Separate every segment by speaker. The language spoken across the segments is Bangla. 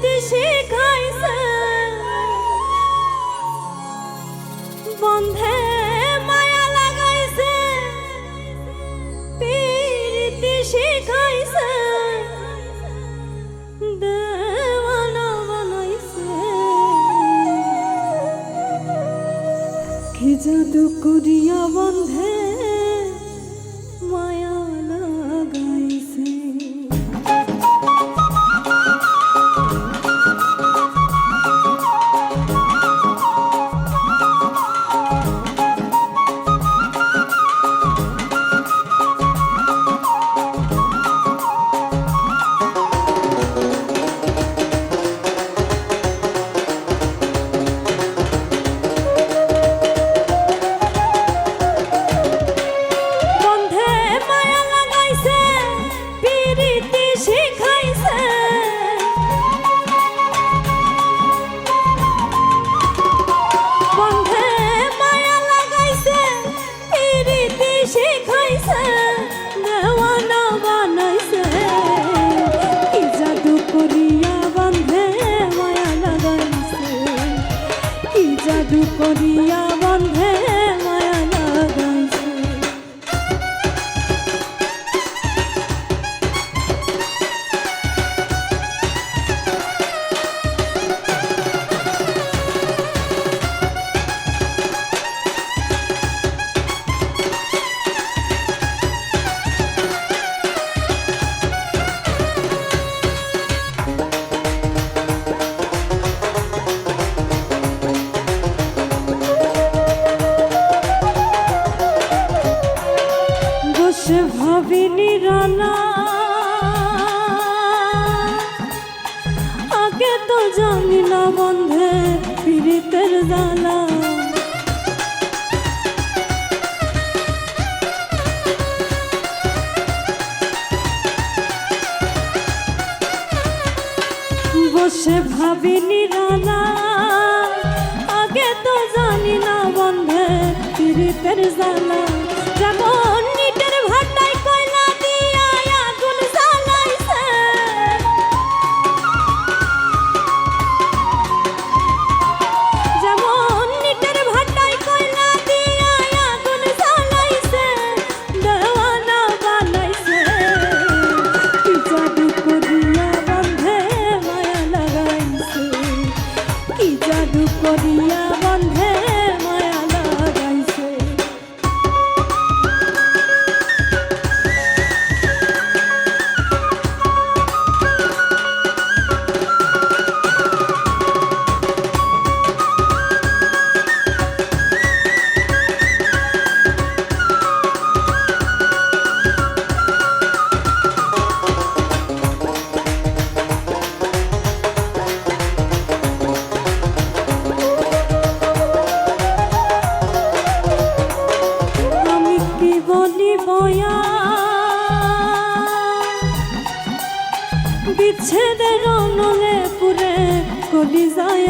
Speaker 1: নাচতে শেখাইছে। বন্ধে মায়া লাগাইছে পীরতি শেখাইছে। দেওয়ানা করিয়া বন্ধে পিরিতি জানি না বন্ধে পীড়িতের জ্বালা। বসে ভাবিনি রানা আগে তো জানি না বন্ধে পীড়িতের জ্বালা। যেমন বলি বয়া। বিচ্ছেদের নলে পুরে কলি যায়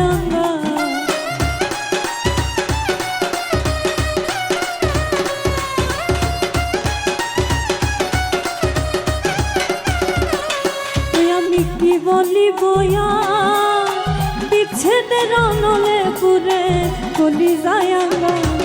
Speaker 1: ওই আমি নলে পুরে কলি যায়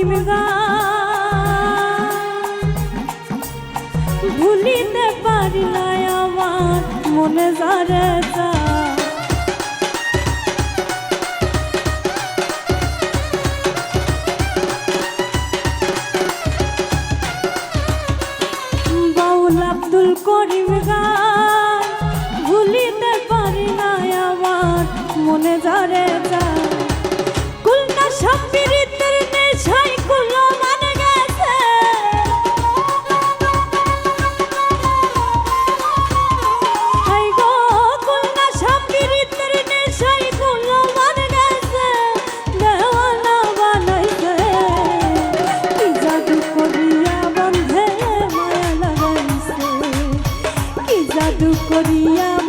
Speaker 1: আব্দুল ভুলিতে পারি না আমার মনে যারে যা। করিম গান ভুলিতে পারি না আমার মনে যারে যায় জাদু করিয়া